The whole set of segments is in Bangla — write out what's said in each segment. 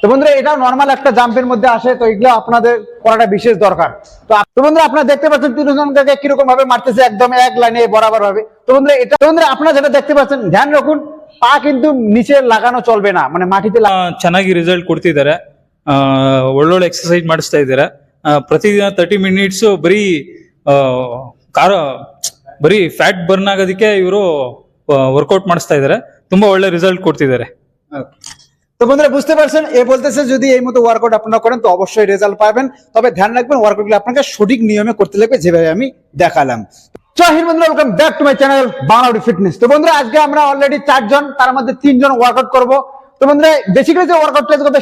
তো বন্ধুরা এটাও নর্মাল একটা জাম্পের মধ্যে আসে তো এগুলো আপনাদের করাটা বিশেষ দরকার তো আপ- তো বন্ধুরা আপনারা দেখতে পাচ্ছেন তিনজনকে কিরকম ভাবে মারতেছে একদম এক লাইনে বরাবর ভাবে তো বন্ধুরা এটা তো বন্ধুরা আপনারা যেটা দেখতে পাচ্ছেন ধ্যান রাখুন পা কিন্তু নিচে লাগানো চলবে না মানে মাটিতে লাগা- ಆ, ಚೆನ್ನಾಗಿ ರಿಸಲ್ಟ್ ಕೊಡ್ತಿದ್ದಾರೆ ಆ, ಒಳ್ಳೊಳ್ಳೆ ಎಕ್ಸಸೈಸ್ ಮಾಡಿಸ್ತಾ ಇದ್ದಾರೆ ಆ, ಪ್ರತಿದಿನ ತರ್ಟಿ ಮಿನಿಟ್ಸ್ ಬರೀ ಆ, ಕಾರ ಬರೀ ಫ್ಯಾಟ್ ಬರ್ನ್ ಆಗೋದಕ್ಕೆ ಇವರು ವರ್ಕೌಟ್ ಮಾಡಿಸ್ತಾ ಇದ್ದಾರೆ ತುಂಬಾ ಒಳ್ಳೆ ರಿಸಲ್ಟ್ ಕೊಡ್ತಿದ್ದಾರೆ তো বন্ধুরা, বুঝতে পারছেন? এ বলতেছে, যদি এই মতো ওয়ার্কআউট আপনারা করেন, তো অবশ্যই রেজাল্ট পাবেন। তবে ধ্যান রাখবেন ওয়ার্কআউটগুলো আপনাকে সঠিক নিয়মে করতে লাগবে, যেভাবে আমি দেখালাম। বন্ধুরা welcome back to my channel fitness তো বন্ধুরা, আজকে আমরা অলরেডি চারজন, তার মধ্যে তিনজন ওয়ার্কআউট করব। তো বন্ধুরা বেসিক্যালি যে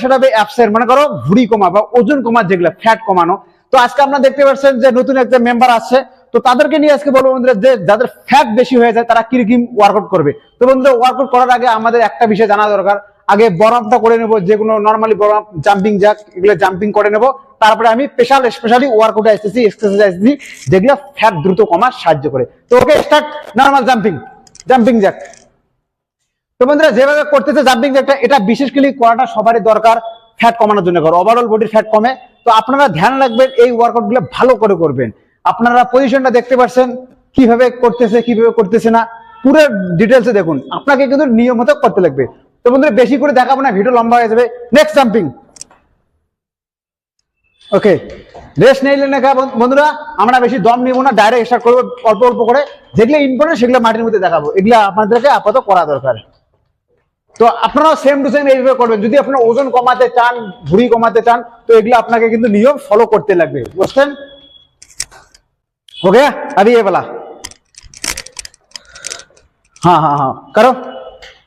সেটা অ্যাপসের মনে করো, ভুড়ি কমা বা ওজন কমা, যেগুলো ফ্যাট কমানো। তো আজকে আপনারা দেখতে পাচ্ছেন যে নতুন একটা মেম্বার আছে। তো তাদেরকে নিয়ে আজকে বলব বন্ধুরা, যে যাদের ফ্যাট বেশি হয়ে যায়, তারা কীরকম ওয়ার্কআউট করবে। তো বন্ধুরা ওয়ার্কআউট করার আগে আমাদের একটা বিষয় জানা দরকার। আগে বরফটা করে নেব যেগুলো নর্মালি বরফ জাম্পিং জ্যাক এগুলো জাম্পিং করে নেব। তারপরে আমি স্পেশাল স্পেশালি ওয়ার্কআউটে আসতেছি এক্সারসাইজ আসতেছি যেগুলো ফ্যাট দ্রুত কমার সাহায্য করে। তো okay start normal jumping jumping jack তো বন্ধুরা, যেভাবে করতেছে জাম্পিং জ্যাকটা এটা বিশেষ করে করাটা সবারই দরকার ফ্যাট কমানোর জন্য করো। ওভারঅল বডির ফ্যাট কমে। তো আপনারা ধ্যান রাখবেন, এই ওয়ার্কআউটগুলো ভালো করে করবেন। আপনারা পজিশনটা দেখতে পাচ্ছেন, কীভাবে করতেছে কীভাবে করতেছে না। পুরো ডিটেলসে দেখুন। আপনাকে কিন্তু নিয়ম মতো করতে লাগবে। তো বন্ধুরা বেশি করে দেখাবো না ভিডিও লম্বা হয়ে যাবে নেক্সট জাম্পিং ওকে রেস্ট নিলে না বন্ধ- বন্ধুরা আমরা বেশি দম নিব না ডাইরেক্ট স্টার্ট করবো অল্প অল্প করে যেগুলো ইম্পর্টেন্ট সেগুলো মাটির মধ্যে দেখাবো এগুলো আপনাদেরকে আপাতত করা দরকার তো আপনারাও সেম টু সেম এইভাবে করবেন যদি আপনার ওজন কমাতে চান ভুঁড়ি কমাতে চান তো এগুলো আপনাকে কিন্তু নিয়ম ফলো করতে লাগবে বুঝছেন ওকে अभी ये वाला হ্যাঁ হ্যাঁ হ্যাঁ করো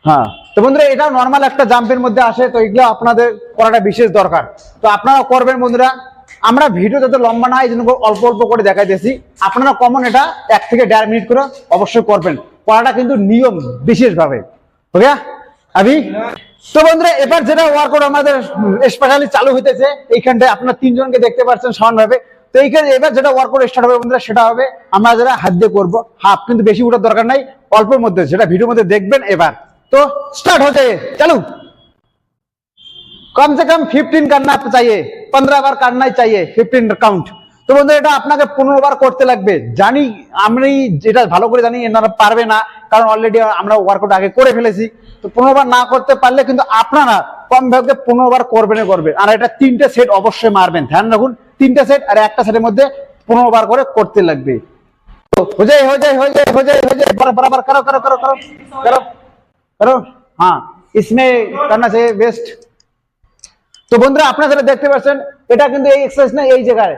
হ্যাঁ তো বন্ধুরা এটা নর্মাল একটা জাম্পের মধ্যে আসে, তো এগুলো আপনাদের করাটা বিশেষ দরকার। তো আপনারা করবেন বন্ধুরা, আমরা ভিডিও যাতে লম্বা না এই জন্য অল্প অল্প করে দেখাই দিয়েছি আপনারা কমন এটা এক থেকে দেড় মিনিট করে অবশ্যই করবেন। করাটা কিন্তু নিয়ম বিশেষভাবে। ওকে আবি? তো বন্ধুরা, এবার যেটা ওয়ার্কআউট আমাদের স্পেশালি চালু হইতেছে, এইখানটায় আপনারা তিনজনকে দেখতে পাচ্ছেন সমানভাবে। তো এইখানে এবার যেটা ওয়ার্কআউট স্টার্ট হবে বন্ধুরা, সেটা হবে আমরা যেটা হাত দিয়ে করব, হাফ, কিন্তু বেশি উঠার দরকার নাই, অল্পের মধ্যে সেটা ভিডিওর মধ্যে দেখবেন এবার। তো স্টার্ট হতে চালু कम से कम 15 करना चाहिए 15 बार करना ही चाहिए 15 কাউন্ট তো বন্ধু এটা আপনাকে পনেরো বার করতে লাগবে জানি আমি যেটা ভালো করে জানি এনারা পারবে না কারণ অলরেডি আমরা ওয়ার্কআউট আগে করে ফেলেছি তো পনেরো বার না করতে পারলে কিন্তু আপনারা কম ভাগে পনেরো বার করবেন করবেন আর এটা তিনটে সেট অবশ্যই মারবেন ধ্যান রাখুন তিনটে সেট আর একটা সেটের মধ্যে পনেরো বার করে করতে লাগবে তো हो जाए हो जाए हो जाए हो जाए हो जाए बराबर बराबर करो करो करो কারণ হ্যাঁ ইসমে কারণ আছে বেস্ট তো বন্ধুরা আপনারা দেখতে পাচ্ছেন এটা কিন্তু এই এক্সারসাইজ না এই জায়গায়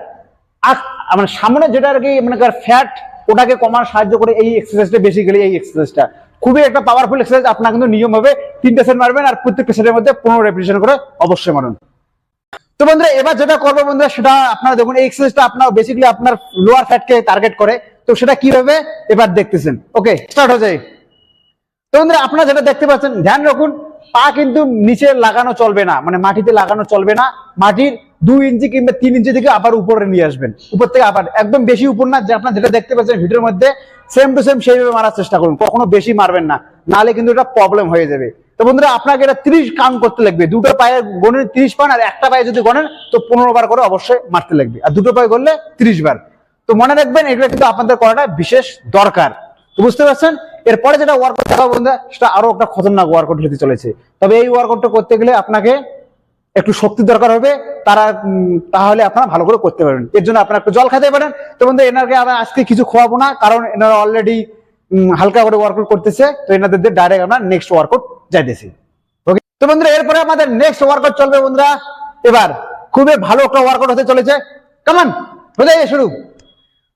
মানে সামনে যেটা আর কি মানে ফ্যাট ওটাকে কমার সাহায্য করে এই এক্সারসাইজটা বেসিক্যালি এই এক্সারসাইজটা খুবই একটা পাওয়ারফুল এক্সারসাইজ আপনার কিন্তু নিয়ম হবে তিনটা সেট মারবেন আর প্রত্যেকটা সেটের মধ্যে পনেরো রেপিটেশন করে অবশ্যই মারুন তো বন্ধুরা এবার যেটা করব বন্ধুরা সেটা আপনারা দেখুন এই এক্সারসাইজটা আপনার বেসিক্যালি আপনার লোয়ার ফ্যাটকে টার্গেট করে তো সেটা কীভাবে এবার দেখতেছেন ওকে স্টার্ট হয়ে যায় তো বন্ধুরা, আপনারা যেটা দেখতে পাচ্ছেন, ধ্যান রাখুন, পা কিন্তু নিচে লাগানো চলবে না মানে মাটিতে লাগানো চলবে না, মাটির দুই ইঞ্চি কিংবা তিন ইঞ্চি থেকে আবার উপরে নিয়ে আসবেন, উপর থেকে আবার, একদম বেশি উপর না, যে আপনারা যেটা দেখতে পাচ্ছেন ভিডিওর মধ্যে সেম টু সেম সেইভাবে মারার চেষ্টা করুন, কখনো বেশি মারবেন না, নালে কিন্তু এটা প্রবলেম হয়ে যাবে। তো বন্ধুরা, আপনাকে এটা ত্রিশ কাউন্ট করতে লাগবে, দুটো পায়ে গণেন ত্রিশ পান আর একটা পায়ে যদি গণেন, তো পনেরো বার করে অবশ্যই মারতে লাগবে, আর দুটো পায়ে গড়লে ত্রিশ বার। তো মনে রাখবেন, এগুলো কিন্তু আপনাদের করাটা বিশেষ দরকার। বুঝতে পারছেন? এরপরে যেটা ওয়ার্কআউট দেখাবো বন্ধুরা, সেটা আরও একটা খতরনাক ওয়ার্কআউট হতে চলেছে। তবে এই ওয়ার্কআউটটা করতে গেলে আপনাকে একটু শক্তি দরকার হবে, তারা তাহলে আপনারা ভালো করে করতে পারবেন। এর জন্য আপনারা একটু জল খেতে পারেন। তো বন্ধু এনাকে আমরা আজকে কিছু খোয়াবো না, কারণ এনারা অলরেডি হালকা করে ওয়ার্কআউট করতেছে। তো এনাদের ডাইরেক্ট আমরা নেক্সট ওয়ার্কআউট যাইতেছি। ওকে তো বন্ধুরা, এরপরে আমাদের নেক্সট ওয়ার্কআউট চলবে বন্ধুরা। এবার, খুবই ভালো একটা ওয়ার্কআউট হতে চলেছে। কেমন হয়ে শুরু।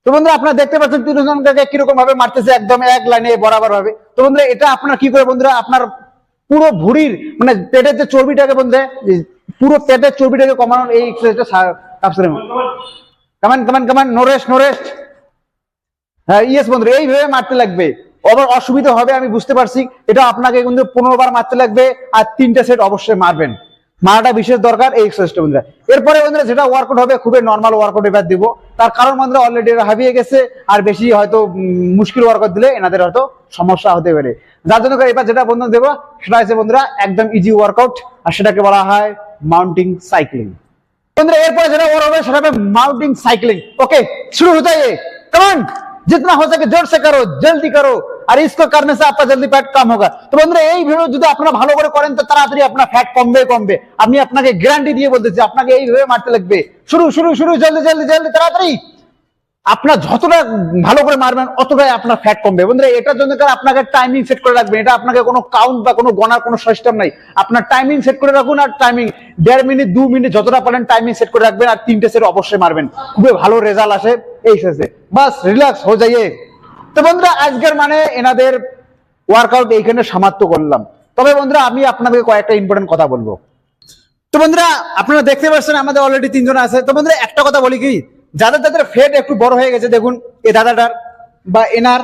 তো বন্ধুরা, আপনারা দেখতে পাচ্ছেন তিনজনকে কীরকম ভাবে মারতেছে, একদম এক লাইনে বরাবর ভাবে। তো বন্ধুরা, এটা আপনার কি করে বন্ধুরা, আপনার পুরো ভুড়ির মানে পেটের যে চর্বিটাকে বন্ধু পুরো পেটের চর্বিটাকে কমানোর এই এক্সারসাইজটা কামান কামান কামান নো রেস্ট হ্যাঁ ইয়েস বন্ধুরা, এইভাবে মারতে লাগবে। আবার অসুবিধা হবে, আমি বুঝতে পারছি। এটা আপনাকে কিন্তু পনেরো বার মারতে লাগবে, আর তিনটা সেট অবশ্যই মারবেন। মারাটা বিশেষ দরকার এই এক্সারসাইজটা বন্ধুরা। এরপরে বন্ধুরা, যেটা ওয়ার্কআউট হবে, খুবই নর্মাল ওয়ার্কআউট এবার দিব। তার কারণ মধ্যে অলরেডি এরা হাবিয়ে গেছে, আর বেশি হয়তো মুশকিল ওয়ার্ক দিলে এনাদের হয়তো সমস্যা হতে পারে। যার জন্য এবার যেটা বন্ধু দেবো, সেটা হচ্ছে বন্ধুরা, একদম ইজি ওয়ার্কআউট আর সেটাকে বলা হয় মাউন্টিং সাইক্লিং বন্ধুরা, এরপরে যেটা ওর হবে, সেটা হবে মাউন্টিং সাইক্লিং ওকে শুরু হতে কারণ জিতনা হয়ে থাকে জোর সে করো, জলদি করো। আর इसको करने से आपका जल्दी फैट कम होगा তো বন্ধুরা এই ভিডিও যদি আপনারা ভালো করে করেন তো তাড়াতাড়ি আপনার ফ্যাট কমবে কমবে আমি আপনাকে গ্যারান্টি দিয়ে বলতেছি আপনাকে এইভাবে মারতে লাগবে শুরু শুরু শুরু জলদি জলদি জলদি তাড়াতাড়ি আপনার যতটা ভালো করে মারবেন অতটাই আপনার ফ্যাট কমবে বন্ধুরা এটার জন্য কারণ আপনাকে টাইমিং সেট করে রাখবেন এটা আপনাকে কোনো কাউন্ট বা কোনো গণার কোনো সিস্টেম নাই আপনার টাইমিং সেট করে রাখুন আর টাইমিং দেড় মিনিট দু মিনিট যতটা পারেন টাইমিং সেট করে রাখবেন আর তিনটে সেট অবশ্যই মারবেন খুবই ভালো রেজাল্ট আসে এই শেষে বাস রিল্যাক্স হয়ে যাইয়ে তো বন্ধুরা, আজকের মানে এনাদের ওয়ার্কআউট এইখানে সমাপ্ত করলাম। তবে বন্ধুরা, আমি আপনাদের কয়েকটা ইম্পর্টেন্ট কথা বলব। তো বন্ধুরা, আপনারা দেখতে পাচ্ছেন আমাদের অলরেডি তিনজন আছে। তো বন্ধুরা, একটা কথা বলি কি, যাদের যাদের ফ্যাট একটু বড় হয়ে গেছে, দেখুন, এ দাদাটার বা এনার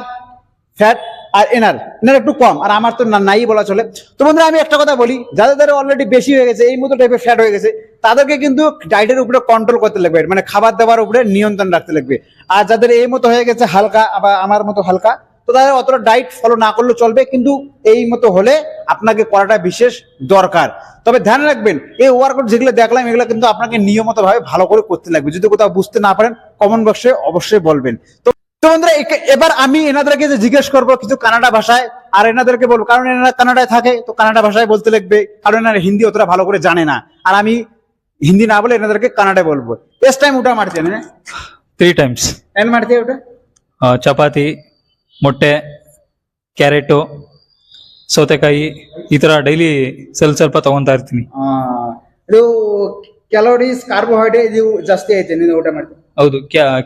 ফ্যাট আর এনার এনার একটু কম, আর আমার তো নাই বলা চলে। তো বন্ধুরা, আমি একটা কথা বলি, যাদের যাদের অলরেডি বেশি হয়ে গেছে, এই মতো টাইপের ফ্যাট হয়ে গেছে তাদেরকে কিন্তু ডায়েটের উপরে কন্ট্রোল করতে লাগবে মানে খাবার দাবার উপরে নিয়ন্ত্রণ রাখতে লাগবে। আর যাদের এই মতো হয়ে গেছে হালকা, আবার আমার মতো হালকা, তো তাদের অতটা ডায়েট ফলো না করলেও চলবে, কিন্তু এই মতো হলে আপনাকে করাটা বিশেষ দরকার। তবে ধ্যান রাখবেন, এই ওয়ার্কআউট যেগুলো দেখলাম, এগুলো কিন্তু আপনাকে নিয়মিত ভাবে ভালো করে করতে লাগবে। যদি কোথাও বুঝতে না পারেন কমেন্ট বক্সে অবশ্যই বলবেন। তো তো বন্ধুরা এবার আমি এনাদেরকে যে জিজ্ঞেস করব, কিছু কানাডা ভাষায়, আর এনাদেরকে বলব, কারণ এনারা কানাডায় থাকে, তো কানাডা ভাষায় বলতে লাগবে, কারণ এনারা হিন্দি অতটা ভালো করে জানে না। আর আমি ಹಿಂದಿನ ಆಗಲ್ಲ ಏನಾದ್ರೆ ಕನ್ನಡ ಬಲ್ಬು ಎಷ್ಟು ಟೈಮ್ ಊಟ ಮಾಡ್ತೇನೆ ತ್ರೀ ಟೈಮ್ಸ್ ಏನ್ ಮಾಡ್ತೀಯ ಊಟ? ಚಪಾತಿ ಮೊಟ್ಟೆ ಕ್ಯಾರೆಟು ಸೌತೆಕಾಯಿ ಈ ತರ ಡೈಲಿ ಸ್ವಲ್ಪ ಸ್ವಲ್ಪ ತಗೊಂತಾ ಇರ್ತೀನಿ. ಆ, ಇದು ಕ್ಯಾಲೋರೀಸ್ ಕಾರ್ಬೋಹೈಡ್ರೇಟ್ ಇದು ಜಾಸ್ತಿ ಐತೆ ನೀನು ಊಟ ಮಾಡ್ತೀನಿ ಹೌದು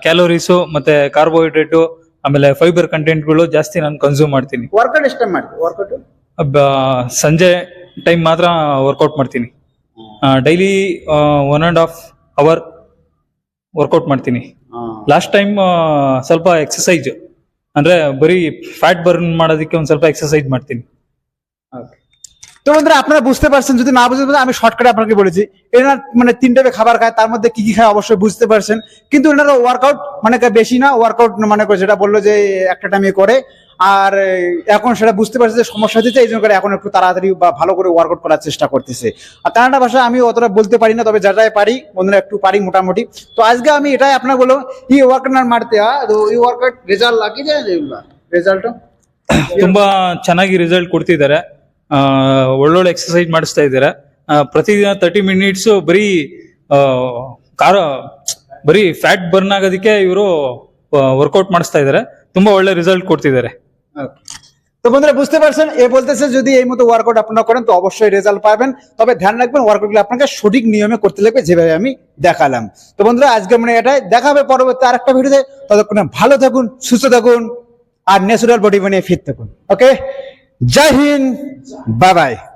ಕ್ಯಾಲೋರೀಸ್ ಮತ್ತೆ ಕಾರ್ಬೋಹೈಡ್ರೇಟ್ ಆಮೇಲೆ ಫೈಬರ್ ಕಂಟೆಂಟ್ಗಳು ಜಾಸ್ತಿ ನಾನು ಕನ್ಸ್ಯೂಮ್ ಮಾಡ್ತೀನಿ. ವರ್ಕೌಟ್ ಎಷ್ಟು ಟೈಮ್ ಮಾಡ್ತೀನಿ ವರ್ಕೌಟ್ ಸಂಜೆ ಟೈಮ್ ಮಾತ್ರ ವರ್ಕೌಟ್ ಮಾಡ್ತೀನಿ. Daily one and half hour workout ಮಾಡ್ತೀನಿ. ಲಾಸ್ಟ್ ಟೈಮ್ ಸ್ವಲ್ಪ ಎಕ್ಸಸೈಜ್ ಅಂದ್ರೆ ಬರೀ ಫ್ಯಾಟ್ ಬರ್ನ್ ಮಾಡೋದಕ್ಕೆ ಒಂದ್ ಸ್ವಲ್ಪ ಎಕ್ಸಸೈಜ್ ಮಾಡ್ತೀನಿ. তো বন্ধুরা আপনারা বুঝতে পারছেন যদি না বুঝতে পারেন আমি শর্টকাটে আপনাকে বলেছি এনার মানে তিন টাইপের খাবার খায় তার মধ্যে কি কি খায় অবশ্যই বুঝতে পারছেন কিন্তু এনারা ওয়ার্কআউট মানে বেশি না ওয়ার্কআউট মানে করে যেটা বললো যে একটা টাইমে করে আর আহ, এখন সেটা বুঝতে পারছে যে সমস্যা হচ্ছে এই জন্য করে এখন একটু তাড়াতাড়ি বা ভালো করে ওয়ার্কআউট করার চেষ্টা করতেছে আর কানাডা ভাষা আমি অতটা বলতে পারি না তবে যাটাই পারি বন্ধুরা একটু পারি মোটামুটি তো আজকে আমি এটাই আপনার বলবো ಈ ವರ್ಕೌಟ್ ಮಾಡ್ತೀಯಾ ಅದು ಈ ವರ್ಕೌಟ್ ರಿಸಲ್ಟ್ ಆಗಿದೆ ರಿಸಲ್ಟ್ ತುಂಬಾ ಚೆನ್ನಾಗಿ ರಿಸಲ್ಟ್ ಕೊಡ್ತಿದ್ದಾರೆ ಆ, ಒಳ್ಳೊಳ್ಳೆ ಎಕ್ಸಸೈಸ್ ಮಾಡಿಸ್ತಾ ಇದ್ದಾರೆ ಆ, ಪ್ರತಿದಿನ ತರ್ಟಿ ಮಿನಿಟ್ಸ್ ಬರೀ ಆ, ಕಾರ ಬರೀ ಫ್ಯಾಟ್ ಬರ್ನ್ ಆಗೋದಕ್ಕೆ ಇವರು ವರ್ಕೌಟ್ ಮಾಡಿಸ್ತಾ ಇದ್ದಾರೆ ತುಂಬಾ ಒಳ್ಳೆ ರಿಸಲ್ಟ್ ಕೊಡ್ತಿದ್ದಾರೆ তো বন্ধুরা বুঝতে পারছেন এ বলতেছে যদি এই মতো ওয়ার্কআউট আপনারা করেন তো অবশ্যই রেজাল্ট পাবেন তবে ধ্যান রাখবেন ওয়ার্কআউটগুলো আপনাকে সঠিক নিয়মে করতে লাগবে যেভাবে আমি দেখালাম তো বন্ধুরা আজকে মানে এটাই দেখা হবে পরবর্তী আরেকটা ভিডিওতে ততক্ষণে ভালো থাকুন সুস্থ থাকুন আর ন্যাচুরাল বডি বানিয়ে ফিট থাকুন ওকে Jai Hind. Bye-bye.